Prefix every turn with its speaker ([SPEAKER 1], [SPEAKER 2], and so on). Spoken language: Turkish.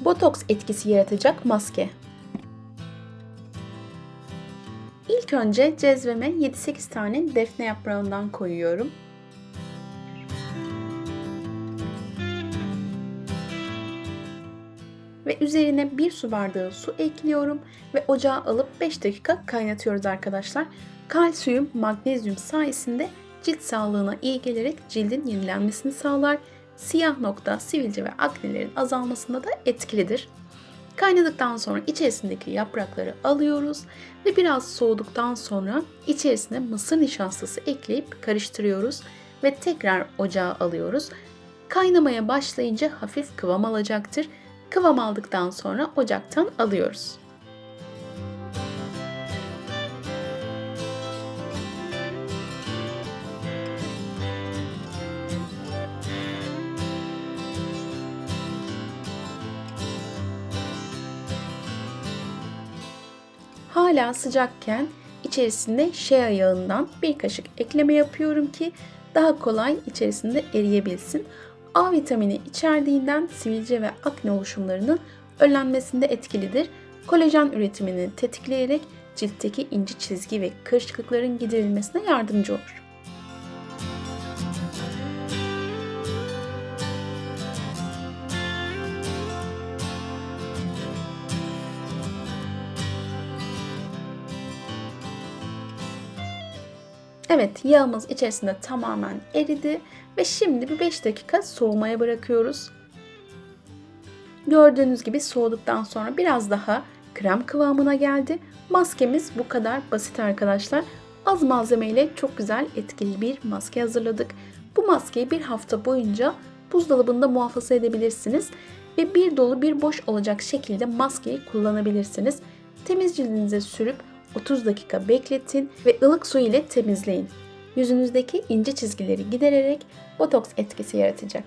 [SPEAKER 1] Botoks etkisi yaratacak maske. İlk önce cezveme 7-8 tane defne yaprağından koyuyorum. Ve üzerine bir su bardağı su ekliyorum ve ocağa alıp 5 dakika kaynatıyoruz arkadaşlar. Kalsiyum, magnezyum sayesinde cilt sağlığına iyi gelerek cildin yenilenmesini sağlar. Siyah nokta, sivilce ve aknelerin azalmasında da etkilidir. Kaynadıktan sonra içerisindeki yaprakları alıyoruz ve biraz soğuduktan sonra içerisine mısır nişastası ekleyip karıştırıyoruz ve tekrar ocağa alıyoruz. Kaynamaya başlayınca hafif kıvam alacaktır. Kıvam aldıktan sonra ocaktan alıyoruz. Hala sıcakken içerisinde shea yağından bir kaşık ekleme yapıyorum ki daha kolay içerisinde eriyebilsin. A vitamini içerdiğinden sivilce ve akne oluşumlarının önlenmesinde etkilidir. Kolajen üretimini tetikleyerek ciltteki ince çizgi ve kırışıklıkların giderilmesine yardımcı olur. Evet yağımız içerisinde tamamen eridi ve şimdi bir 5 dakika soğumaya bırakıyoruz. Gördüğünüz gibi soğuduktan sonra biraz daha krem kıvamına geldi. Maskemiz bu kadar basit arkadaşlar. Az malzemeyle çok güzel etkili bir maske hazırladık. Bu maskeyi bir hafta boyunca buzdolabında muhafaza edebilirsiniz ve bir dolu bir boş olacak şekilde maskeyi kullanabilirsiniz. Temiz cildinize sürüp 30 dakika bekletin ve ılık su ile temizleyin. Yüzünüzdeki ince çizgileri gidererek botoks etkisi yaratacak.